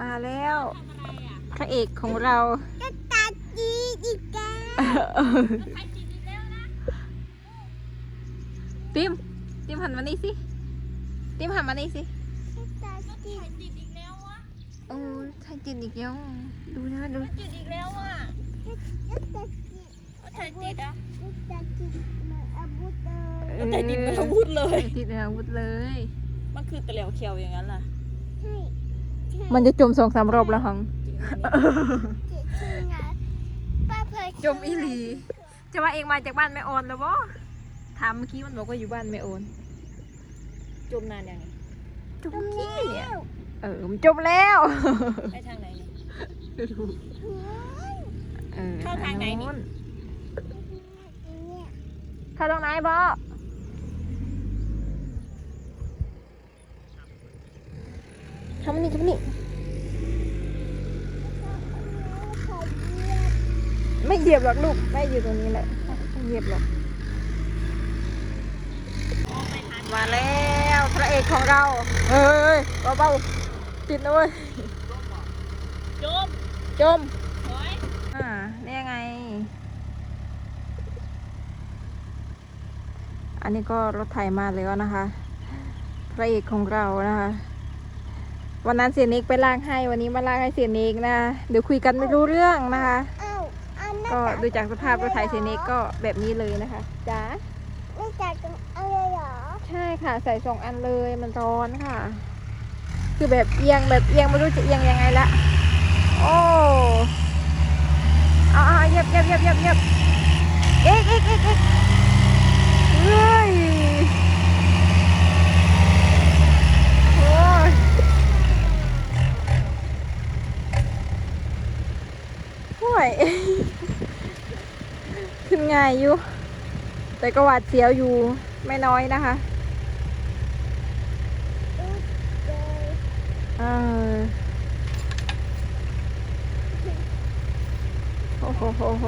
มาแล้ว พระเอกของเราตาจีอีกแล้วติมติมหันมานี่สิติมหันมานี่สิตาจีโอ้ใช่จินอีกแล้วดูนะดูจุดอีกแล้วอะตาจีใช่ติดอะตาจีมาอาบุตเลยแต่ติดเป็นอาวุธเลยติดอาวุธเลย มันคือตะเหลียวเขียวอย่างนั้นล่ะใช่ใช่ มันจะจมสองสามรอบแล้วหังจริงใช่ไงป้าเพยจมอีหลี จะว่าเองมาจากบ้านแม่โอนแล้วบ่ถามเมื่อกี้มันบอกว่าอยู่บ้านแม่โอนจมนานยังไงจมขี้เนี่ยเออมันจมแล้วไปทางไหนนี่เออเข้าทางไหนนี่เนี่ยเข้าตรงไหนบ่ ทำนี่ทำนี่ไม่เหยียบหรอกลูกแม่อยู่ตรงนี้แหละไม่เหยียบหรอกมาแล้วพระเอกของเรา เฮ้ยเบาๆติดนะเว้ยจมจมโอ้ยอ่านี่ยังไง อันนี้ก็รถไถมาแล้วนะคะ พระเอกของเรานะคะ วันนั้นเสียเนกไปลากให้วันนี้มาลากให้เสียเนกนะ เดี๋ยวคุยกันไม่รู้เรื่องนะคะเอ้าอันนั้นก็ดูจากสภาพรถไถเสียเนกก็แบบนี้เลยนะคะจ้าไม่จัดกันอะไรเหรอใช่ค่ะ ใส่สองอันเลยมันร้อนค่ะ คือแบบเอียงแบบเอียงไม่รู้จะเอียงยังไงละโอ้เอาเอาเหยียบเหยียบเหยียบเหยียบเหยียบเอ๊กเอ๊กเอ๊กเอ๊กเฮ้ยโอ้ยห่วย ขึ้นง่ายอยู่ แต่ก็หวาดเสียวอยู่ไม่น้อยนะคะอุ๊ยเลยเออโอ้โหโหโห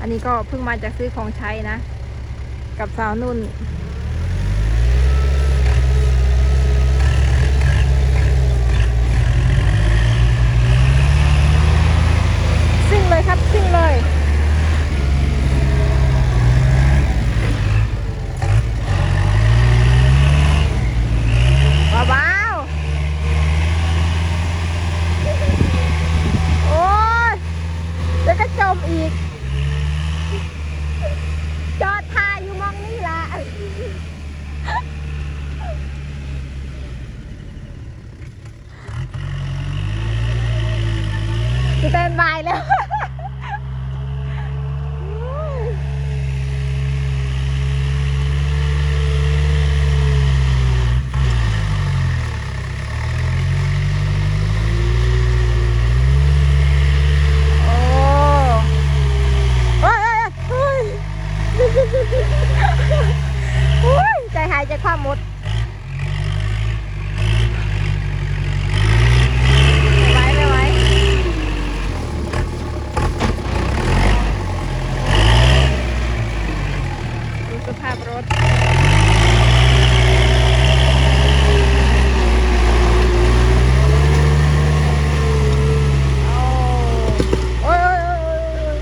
อั นี้ก็เพิ่งมาจากซื้อของใช้นะ กับสาวนุ่น ซิ่งเลยครับ ซิ่งเลยเบาๆโอ้ยเดี๋ยวก็จมอีก จอดทายอยู่มองนี่ละสแตนบายแล้ว โอ้เฮ้ยเฮ้ยเฮ้ยเฮ้ย ใจหายใจความหมดไม่ไหวไม่ไหวดูสภาพรถโอ้ยโอ้ยโอ้ยโอ้ยโอ้ย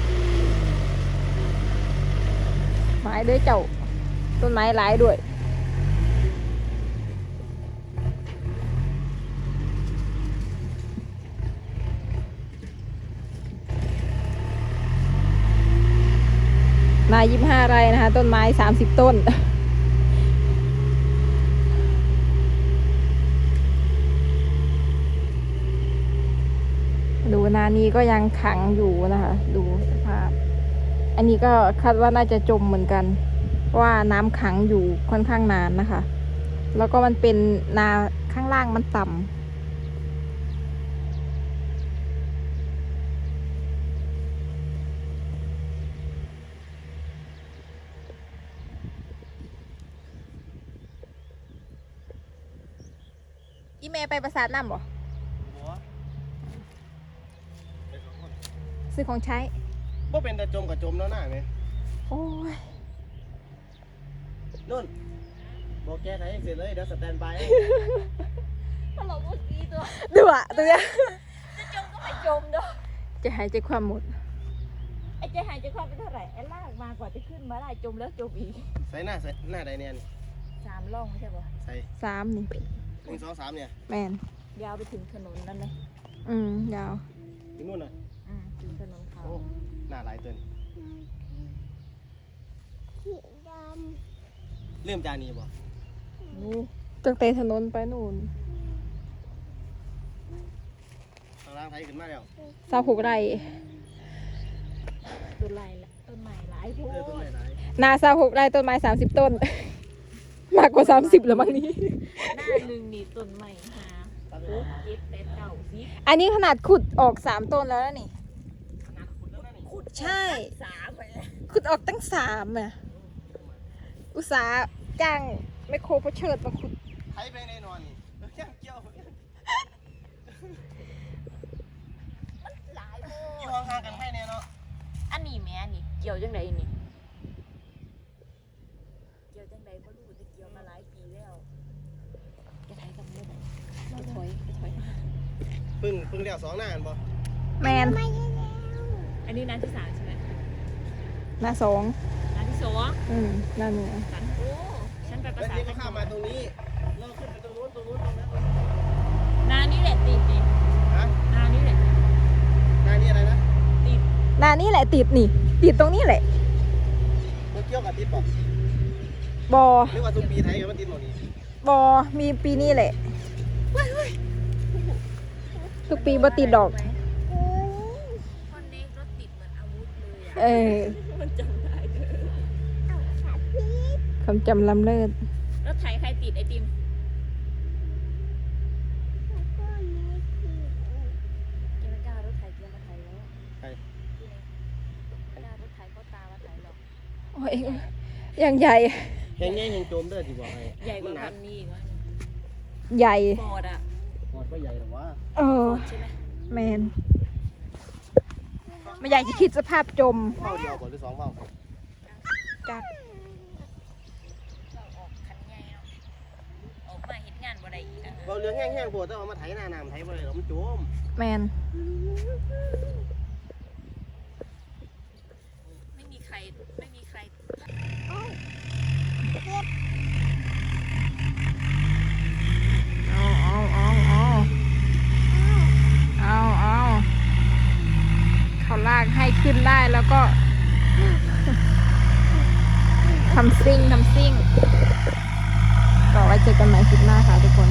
ไม้เด้อเจ้าต้นไม้หลายด้วย นายิบห้าไร่นะคะ ต้นไม้สามสิบต้น ดูนานี้ก็ยังขังอยู่นะคะ ดูสภาพ อันนี้ก็คาดว่าน่าจะจมเหมือนกัน เพราะว่าน้ำขังอยู่ค่อนข้างนานนะคะ แล้วก็มันเป็นนาข้างล่างมันต่ำ อีเมย์ไปประสาทน้ำบ่หัวซื้อของใช้บ่เป็นแต่จมกับจมแล้วหน้าไหมโอ้ยนุ่นบอกแกไทยเสร็จเลยเดี๋ยวสแตนบายถ้าเราพูดดีตัวดูอะตัวเนี้ยจะจมก็ไม่จมเด้อจะหายใจความหมดไอ้ใจหายใจความเป็นเท่าไหร่ไอ้ลากมากว่าจะขึ้นมาได้จมแล้วจมอีกใส่หน้าใส่หน้าใดเนี่ยนี่สามร่องไม่ใช่ปะใส่สามนี่พี่ห นึ่งสองสามเนี่ยแมนยาวไปถึงถนนนั่นเลยอืมยาวที่นู่นน่ะอืมถึงถนนเขาโอ้หน้าหลายเตือนสีดเริ่มจานีบ่งูตั้งแต่ถนนไปนู่นทางล่างไทยขึ้นมาแล้วสาวหกไร่ต้นไม้ละต้นไม้หลายโพเออต้นดไม้หลายนาสาวหกไร่ต้นไม้สามสิบต้น มากกว่าสามสิบแล้วมั้งนี้หน้า หนึ่งนี่ต้นไม้หาตัดโคเลยเจ็ดแปดเก้าสิบอันนี้ขนาดขุดออกสามต้นแล้วนะนี่ขนาดขุดแล้วนะนี่ใช่ สามไปแล้วขุดออกตั้งสามอะอุตสาห์จ้างไมโครเพเชิดมาขุดไทยไปแน่นอนนี่เออแค่เกี่ยวหลายโพอยู่ดห่างๆกันให้แน่เนาะอันนี้แม่นี่เกี่ยวจังไดนี่เกี่ยวจังไดบ่รู้แต่เกี่ยวมาหลายปีแล้วจะถ่ายกับมือไหนจะถอยจะถอย เพึ่งเพึ่งเดียวสองหน้ากันบ่แมนำไม่ได้แล้วอันนี้น้ำที่สามใช่ไหมนาสองน้ำที่สองอืมนาเหนือสันโอ้ฉันไปประแล้วสาทีนก็ข้ามมาตรงนี้เราขึ้นไปตรงนู้นตรงนู้นตรงนั้นนานี้แหละติดดิฮะนานี้แหละหน้านี่อะไรนะติดนานี่แหละติดนี่ ติดตรงนี้แหละมันเกี่ยวกับทิศบ่บอหรือว่าทุกปีไทยกับมันติดหมดนี่บอมีปีนี้แหละ ทุกปีบ่ติดดอกเอ้ยคนนี้รถติดเหมือนอาวุธเลยเออะอมันจำได้เด้อเอาขาพีชคำจำล้ำเลิศรถไถใครติดไอติมแล้วก็ไม่ผิดเกียร์ไม่กล้ารถไถเกียร์มาไถแล้วใครพี่เนกล้ารถไถเขาตามาไถหรอกโอ้ยอย่างใหญ่เห็นไงเห็นโจมเด้อที่บอกให้ใหญ่กว่าหนัคักนนี้อีกวะใหญ่ฟอร์ดอะ กอดก็ใหญ่หรอวะเอฟออร์ดใช่ไหมแมนไม่อยากจะคิดสภาพจมเบ้าเดียวก่อนหรือสองเบ้าจักเราออกคันใหญ่เนาะออกมาเห็นงานบ่ได้อีกอะเบ้าเรือแห้งๆโพดแต่เอามาไถหน้าน้ำไถบ่ได้หรอกมันโจมแมน ไม่มีใครไม่มีใคร เอาเอาเอาเอาเอาเอาเขาลากให้ขึ้นได้ แล้วก็ทำซิ่งทำซิ่งก็ไว้เจอกันใหม่คลิปหน้าค่ะทุกคน